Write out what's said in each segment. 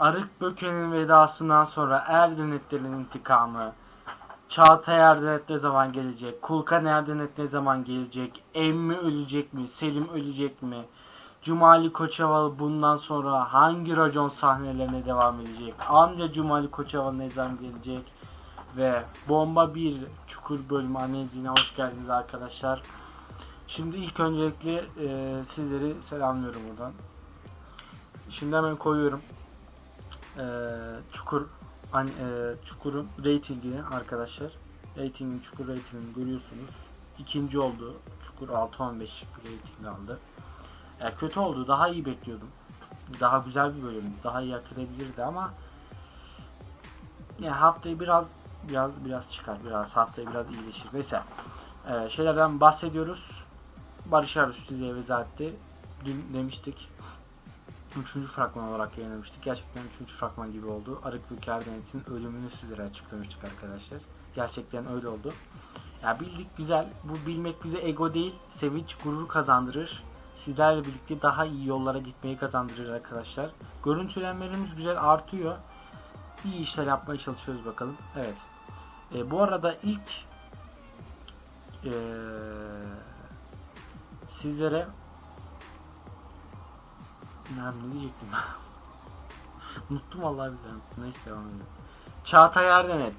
Arık Böke'nin vedasından sonra Erdenetlerin intikamı, Çağatay Erdenet ne zaman gelecek, Kulkan Erdenet ne zaman gelecek, Emmi ölecek mi, Selim ölecek mi, Cumali Koçovalı bundan sonra hangi racon sahnelerine devam edecek, amca Cumali Koçovalı ne zaman gelecek ve Bomba 1 Çukur bölümü analizine hoş geldiniz arkadaşlar. Şimdi ilk öncelikle e, sizleri selamlıyorum buradan. Şimdi hemen koyuyorum. E, çukur an, e, Çukur'un ratingini arkadaşlar. Ratingin Çukur ratingini görüyorsunuz. İkinci oldu. Çukur 6.15 bir rating aldı. E, kötü oldu. Daha iyi bekliyordum. Daha güzel bir bölüm. Daha iyi hak edebilirdi ama ya haftayı biraz biraz biraz çıkar. Biraz haftaya biraz iyileşir. Neyse. E, şeylerden bahsediyoruz. Barış Arus diziye veda etti. Dün demiştik. Üçüncü fragman olarak yayınlamıştık. Gerçekten üçüncü fragman gibi oldu. Arık Bükerdenet'in ölümünü sizlere açıklamıştık arkadaşlar. Gerçekten öyle oldu. Ya bildik güzel. Bu bilmek bize ego değil, sevinç, gurur kazandırır. Sizlerle birlikte daha iyi yollara gitmeyi kazandırır arkadaşlar. Görüntülenmelerimiz güzel artıyor. İyi işler yapmaya çalışıyoruz bakalım. Evet. E, bu arada ilk e, sizlere ya ne diyecektim? Unuttum vallahi unuttum. Neyse devam edelim. Çağatay Erdenet.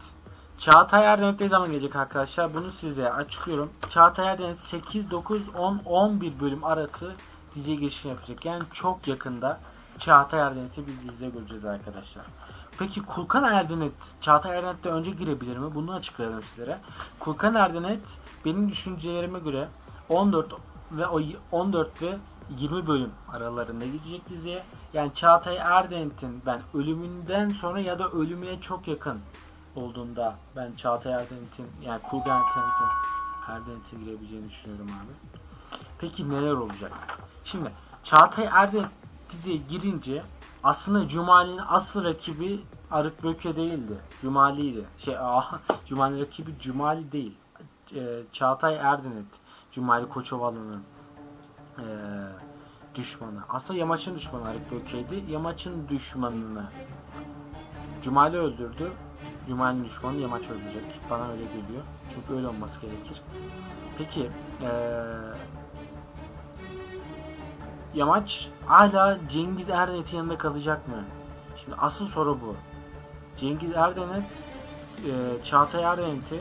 Çağatay Erdenet ne zaman gelecek arkadaşlar? Bunu size açıklıyorum. Çağatay Erdenet 8, 9, 10, 11 bölüm arası diziye geçiş yapacak. Yani çok yakında Çağatay Erdenet'i bir dizide göreceğiz arkadaşlar. Peki Kulkan Erdenet, Çağatay Erdenet'te önce girebilir mi? Bunu açıklayalım sizlere. Kulkan Erdenet benim düşüncelerime göre 14 ve o 14 ve 20 bölüm aralarında gidecek diziye. Yani Çağatay Erdenet'in ben ölümünden sonra ya da ölümüne çok yakın olduğunda ben Çağatay Erdenet'in yani Kulgan Erdenet'in Erdenet'e girebileceğini düşünüyorum abi. Peki neler olacak? Şimdi Çağatay Erdenet diziye girince aslında Cumali'nin asıl rakibi Arık Böke değildi. Cumali'ydi. Şey, ah, Cumali rakibi Cumali değil. Ee, Çağatay Erdenet. Cumali Koçovalı'nın ee, düşmanı. Aslında Yamaç'ın düşmanı Arık Böke'ydi. Yamaç'ın düşmanını Cumali öldürdü. Cumali'nin düşmanı Yamaç öldürecek. Bana öyle geliyor. Çünkü öyle olması gerekir. Peki ee, Yamaç hala Cengiz Erdenet'in yanında kalacak mı? Şimdi asıl soru bu. Cengiz Erdenet e, Çağatay Erdenet'i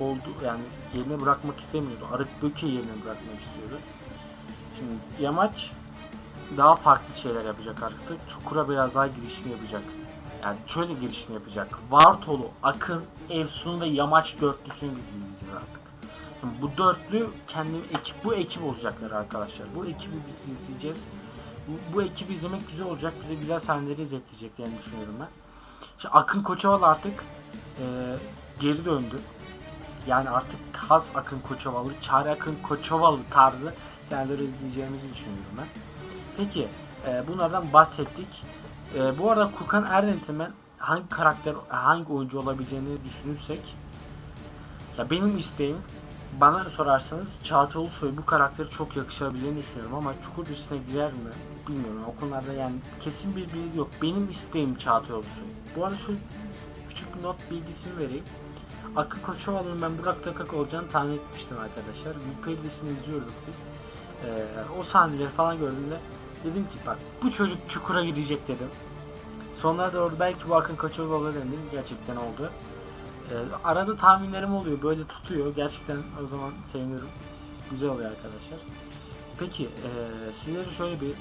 oldu yani yerine bırakmak istemiyordu. Arık Böke yerine bırakmak istiyordu. Şimdi Yamaç daha farklı şeyler yapacak artık. Çukura biraz daha girişini yapacak. Yani şöyle girişini yapacak. Vartolu, Akın, Efsun ve Yamaç dörtlüsünü biz izleyeceğiz artık. Şimdi bu dörtlü kendi ekip bu ekip olacaklar arkadaşlar. Bu ekibi biz izleyeceğiz. Bu, bu ekibi izlemek güzel olacak. Bize güzel sahneleri izleteceklerini düşünüyorum ben. Şimdi Akın Koçovalı artık e, geri döndü. Yani artık Kaz Akın Koçovalı, Çare Akın Koçovalı tarzı sahneleri izleyeceğimizi düşünüyorum ben. Peki e, bunlardan bahsettik. E, bu arada Kukan Erdenet'in ben hangi karakter, hangi oyuncu olabileceğini düşünürsek ya benim isteğim bana sorarsanız Çağatay Ulusoy bu karakteri çok yakışabileceğini düşünüyorum ama Çukur dizisine girer mi bilmiyorum. O konularda yani kesin bir bilgi yok. Benim isteğim Çağatay Ulusoy. Bu arada şu küçük not bilgisini vereyim. Akın Koçovalı'nın ben Burak Takak olacağını tahmin etmiştim arkadaşlar. Dizisini izliyorduk biz. Ee, o sahneleri falan gördüğümde dedim ki bak bu çocuk çukura gidecek dedim. Sonlara doğru belki bu Akın Koçovalı olur dedim. Gerçekten oldu. Ee, arada tahminlerim oluyor. Böyle tutuyor. Gerçekten o zaman seviniyorum. Güzel oluyor arkadaşlar. Peki e, sizlere şöyle bir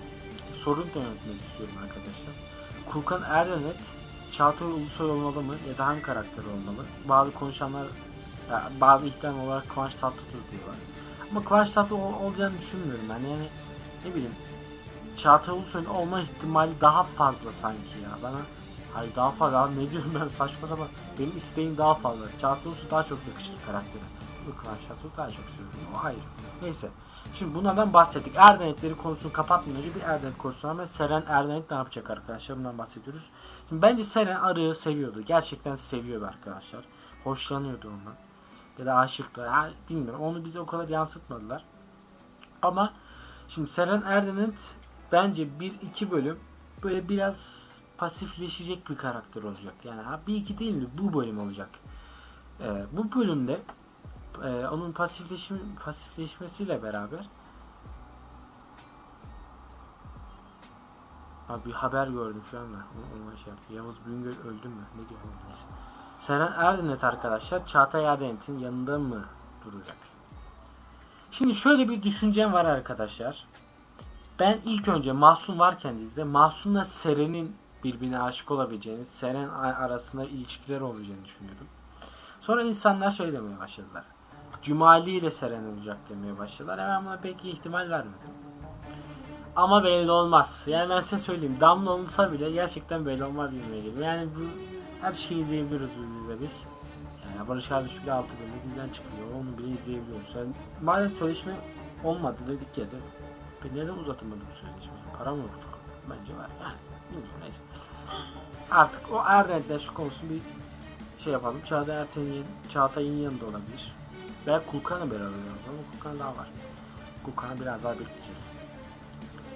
sorun yönetmek istiyorum arkadaşlar. Kulkan Erdenet Çağatay Ulusoy olmalı mı ya da hangi karakter olmalı? Bazı konuşanlar bazı ihtimal olarak Kıvanç Tatlıtuğ diyorlar. Ama Kıvanç Tatlı ol- olacağını düşünmüyorum ben. Yani ne bileyim Çağatay Ulusoy'un olma ihtimali daha fazla sanki ya. Bana hayır daha fazla abi ne diyorum ben saçma sapan. Benim isteğim daha fazla. Çağatay Ulusoy daha çok yakışır karaktere. Bu Kıvanç Tatlıtuğ daha çok seviyorum. O ayrı. Neyse. Şimdi bunlardan bahsettik. Erdenetleri konusunu kapatmadan önce bir Erdenet konusuna ama Seren Erdenet ne yapacak arkadaşlar? Bundan bahsediyoruz. Şimdi bence Seren Arı'yı seviyordu. Gerçekten seviyordu arkadaşlar. Hoşlanıyordu ondan. Ya da aşıktı. Ya, bilmiyorum. Onu bize o kadar yansıtmadılar. Ama şimdi Seren Erdenet bence bir iki bölüm böyle biraz pasifleşecek bir karakter olacak. Yani ha, bir iki değil mi? Bu bölüm olacak. Ee, bu bölümde e, onun pasifleşim, pasifleşmesiyle beraber Abi bir haber gördüm şu anda. Onu şey yaptı. Yavuz Büyüngöl öldü mü? Ne diyor? Neyse. Seren Erdenet arkadaşlar Çağatay Erdenet'in yanında mı duracak? Şimdi şöyle bir düşüncem var arkadaşlar. Ben ilk önce Mahsun varken dizide Mahsun'la Seren'in birbirine aşık olabileceğini, Seren arasında ilişkiler olacağını düşünüyordum. Sonra insanlar şey demeye başladılar. Cumali ile Seren olacak demeye başladılar. Hemen buna pek ihtimal vermedim. Ama belli olmaz. Yani ben size söyleyeyim. Damla olsa bile gerçekten belli olmaz gibi geliyor. Yani bu her şeyi izleyebiliyoruz bu dizide biz. Yani Barış Arduç bile 6 bölümde diziden çıkıyor. Onu bile izleyebiliyoruz. Yani madem söyleşme olmadı dedik ya da ben neden uzatamadı bu sözleşmeyi? Para mı yok çok? Bence var yani. Bilmiyorum neyse. Artık o Erdent'le şu konusunu bir şey yapalım. Çağatay Erten'in Çağatay'ın yanında olabilir. Veya Kulkan'la beraber olabilir ama Kulkan daha var. Kulkan'a biraz daha bekleyeceğiz.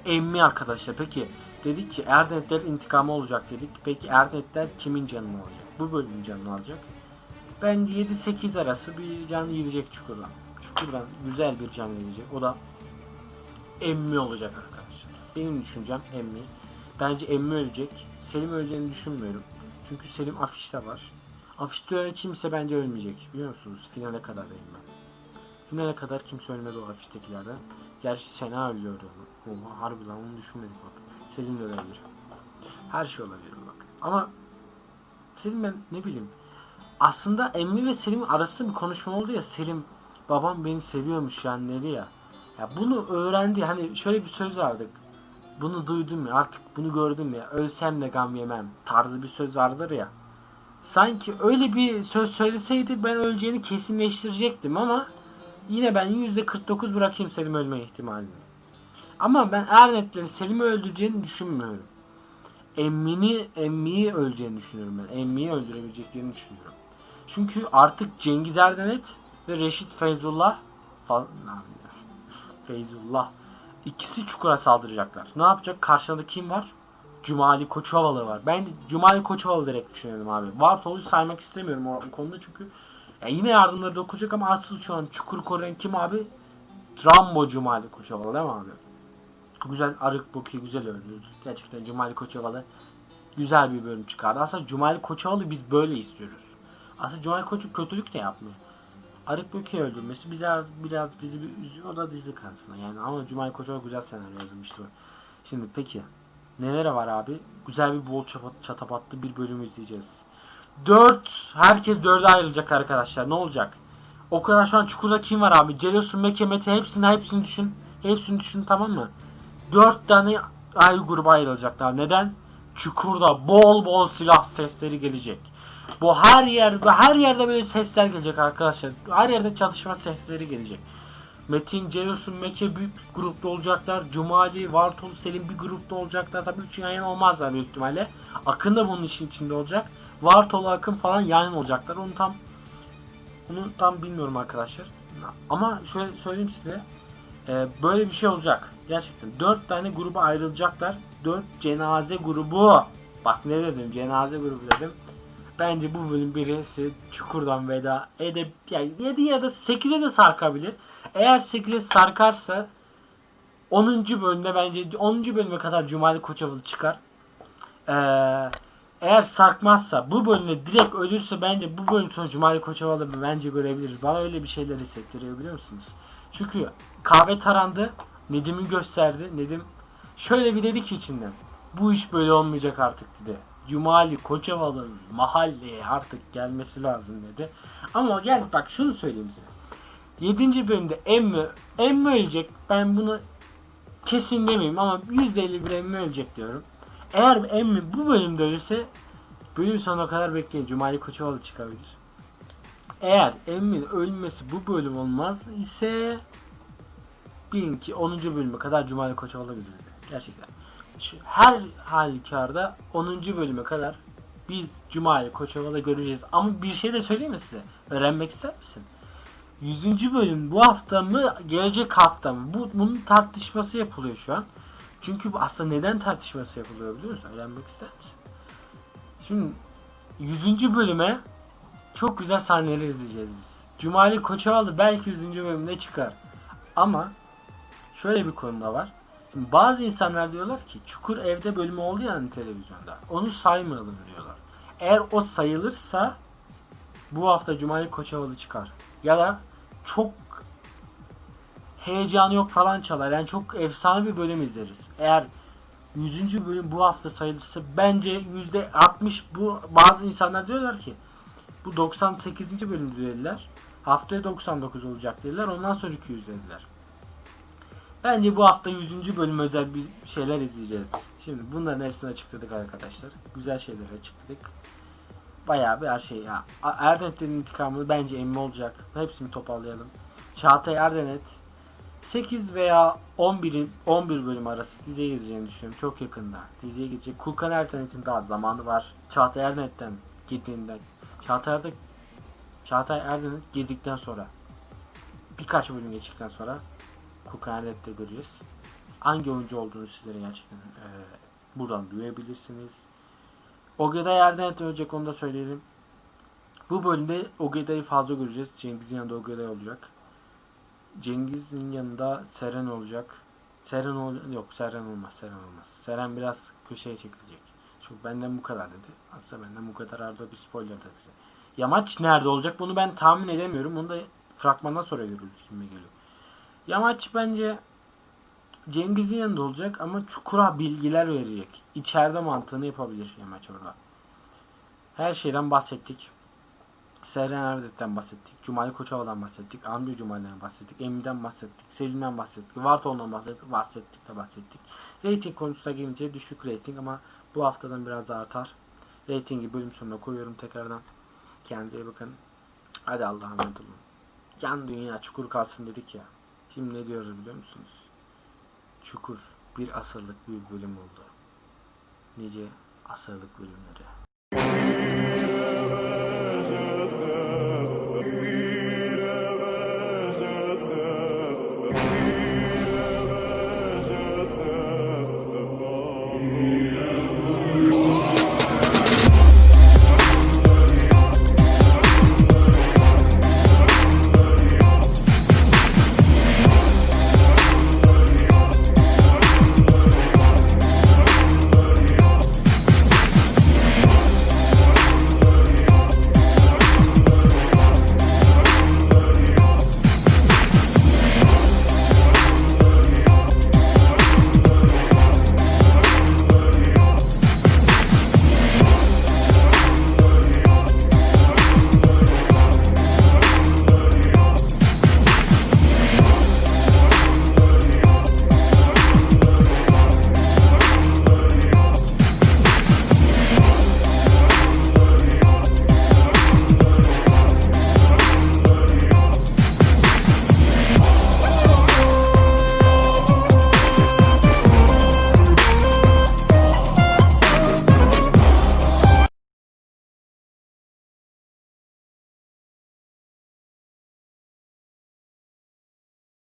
Emmi arkadaşlar peki dedik ki Erdentler intikamı olacak dedik. Peki Erdentler kimin canını alacak? Bu bölümün canını alacak. Bence 7-8 arası bir can yiyecek Çukur'dan. Çukur'dan güzel bir can yiyecek. O da Emmi olacak arkadaşlar. Benim düşüncem Emmi. Bence Emmi ölecek. Selim öleceğini düşünmüyorum. Çünkü Selim afişte var. Afişte kimse bence ölmeyecek. Biliyor musunuz? Finale kadar benim ben. Finale kadar kimse ölmedi o afiştekilerden. Gerçi Sena ölüyordu. Oha harbi lan onu düşünmedik bak. Selim de ölebilir. Her şey olabilir bak. Ama Selim ben ne bileyim. Aslında Emmi ve Selim arasında bir konuşma oldu ya. Selim babam beni seviyormuş yani dedi ya. Ya bunu öğrendi. Hani şöyle bir söz vardı. Bunu duydum ya artık bunu gördüm ya. Ölsem de gam yemem tarzı bir söz vardır ya. Sanki öyle bir söz söyleseydi ben öleceğini kesinleştirecektim ama yine ben %49 bırakayım Selim ölme ihtimalini. Ama ben Ernet'lerin Selim'i öldüreceğini düşünmüyorum. Emmi'ni Emmi'yi öleceğini düşünüyorum ben. Emmi'yi öldürebileceklerini düşünüyorum. Çünkü artık Cengiz Erdenet ve Reşit Feyzullah falan Feyzullah ikisi çukura saldıracaklar. Ne yapacak? Karşıda kim var? Cumali Koçovalı var. Ben Cumali Koçovalı direkt düşünüyorum abi. Vartol'u saymak istemiyorum o konuda çünkü ya yine yardımları dokunacak ama asıl şu an çukur koruyan kim abi? Rambo Cumali Koçovalı değil mi abi? Güzel Arık Boki güzel öldürdü. Gerçekten Cumali Koçovalı güzel bir bölüm çıkardı. Aslında Cumali Koçovalı biz böyle istiyoruz. Aslında Cumali Koçu kötülük de yapmıyor. Arık Böke'yi öldürmesi biraz biraz bizi bir üzüyor. O da dizi kanısına yani. Ama Cumali Koçovalı güzel senaryo yazmıştı. Şimdi peki nelere var abi? Güzel bir bol çatabatlı bir bölüm izleyeceğiz. 4 herkes 4'e ayrılacak arkadaşlar. Ne olacak? O kadar şu an çukurda kim var abi? Celosun, Meke, Mete hepsini hepsini düşün. Hepsini düşün tamam mı? 4 tane ayrı gruba ayrılacaklar. Neden? Çukurda bol bol silah sesleri gelecek. Bu her yerde her yerde böyle sesler gelecek arkadaşlar. Her yerde çatışma sesleri gelecek. Metin, Celosun, Meke büyük bir grupta olacaklar. Cumali, Vartol, Selim bir grupta olacaklar. Tabii üçü yan olmazlar büyük ihtimalle. Akın da bunun işin içinde olacak. Vartol, Akın falan yan olacaklar. Onu tam bunu tam bilmiyorum arkadaşlar. Ama şöyle söyleyeyim size. Ee, böyle bir şey olacak. Gerçekten. 4 tane gruba ayrılacaklar. 4 cenaze grubu. Bak ne dedim? Cenaze grubu dedim. Bence bu bölüm birisi çukurdan veda edip yani 7 ya da 8'e de sarkabilir. Eğer 8'e sarkarsa 10. bölümde bence 10. bölüme kadar Cumali Koçovalı çıkar. Ee, eğer sarkmazsa bu bölümde direkt ölürse bence bu bölüm sonu Cumali Koçovalı bence görebiliriz. Bana öyle bir şeyler hissettiriyor biliyor musunuz? Çünkü kahve tarandı. Nedim'i gösterdi. Nedim şöyle bir dedi ki içinden. Bu iş böyle olmayacak artık dedi. Cumali Koçovalı'nın mahalleye artık gelmesi lazım dedi. Ama gel bak şunu söyleyeyim size. 7. bölümde Emmi, Emmi ölecek. Ben bunu kesin demeyeyim ama %50 bir Emmi ölecek diyorum. Eğer Emmi bu bölümde ölürse bölüm sonuna kadar bekleyin. Cumali Koçovalı çıkabilir. Eğer Emmi'nin ölmesi bu bölüm olmaz ise ki 10. bölüme kadar Cumali Koçovalı bizde. Gerçekten. Şu, her halükarda 10. bölüme kadar biz Cumali Koçovalı göreceğiz. Ama bir şey de söyleyeyim mi size? Öğrenmek ister misin? 100. bölüm bu hafta mı gelecek hafta mı? Bu, bunun tartışması yapılıyor şu an. Çünkü aslında neden tartışması yapılıyor biliyor musun? Öğrenmek ister misin? Şimdi 100. bölüme çok güzel sahneler izleyeceğiz biz. Cumali Koçovalı belki 100. bölümde çıkar. Ama şöyle bir konu da var. Şimdi bazı insanlar diyorlar ki Çukur Evde bölümü oldu ya hani televizyonda. Onu saymayalım diyorlar. Eğer o sayılırsa bu hafta Cumali Koçovalı çıkar. Ya da çok heyecanı yok falan çalar. Yani çok efsane bir bölüm izleriz. Eğer 100. bölüm bu hafta sayılırsa bence %60 bu bazı insanlar diyorlar ki bu 98. bölüm dediler. Haftaya 99 olacak dediler. Ondan sonra 200 dediler. Bence bu hafta 100. bölüm özel bir şeyler izleyeceğiz. Şimdi bunların hepsini açıkladık arkadaşlar. Güzel şeyleri açıkladık. Bayağı bir her şey ya. A- Erdenet'in intikamı bence emmi olacak. Hepsini toparlayalım. Çağatay Erdenet 8 veya 11'in 11 bölüm arası diziye gireceğini düşünüyorum. Çok yakında. Diziye girecek. Kulkan Erdenet'in daha zamanı var. Çağatay Erdenet'ten girdiğinden. Çağatay Erden Çağatay Erdenet girdikten sonra birkaç bölüm geçtikten sonra Kulkan Erdem'de göreceğiz. Hangi oyuncu olduğunu sizlere gerçekten e, buradan duyabilirsiniz. Ogeday Erdenet ölecek onu da söyleyelim. Bu bölümde Ogeday'ı fazla göreceğiz. Cengiz'in yanında Ogeday olacak. Cengiz'in yanında Seren olacak. Seren ol yok Seren olmaz Seren olmaz. Seren biraz köşeye çekilecek. Çünkü benden bu kadar dedi. Aslında benden bu kadar arada bir spoiler da bize. Yamaç nerede olacak bunu ben tahmin edemiyorum. Onu da fragmandan sonra görürüz gibi geliyor. Yamaç bence Cengiz'in yanında olacak ama Çukur'a bilgiler verecek. İçeride mantığını yapabilir Yamaç orada. Her şeyden bahsettik. Seren Erdek'ten bahsettik. Cumali Koçovalı'dan bahsettik. Amca Cumali'den bahsettik. Emin'den bahsettik. Selim'den bahsettik. Vartoğlu'ndan bahsettik. Bahsettik de bahsettik. Rating konusuna gelince düşük rating ama bu haftadan biraz daha artar. Ratingi bölüm sonuna koyuyorum tekrardan. Kendinize iyi bakın. Hadi Allah'a emanet olun. Yan dünya çukur kalsın dedik ya. Şimdi ne diyoruz biliyor musunuz? Çukur bir asırlık bir bölüm oldu. Nice asırlık bölümleri.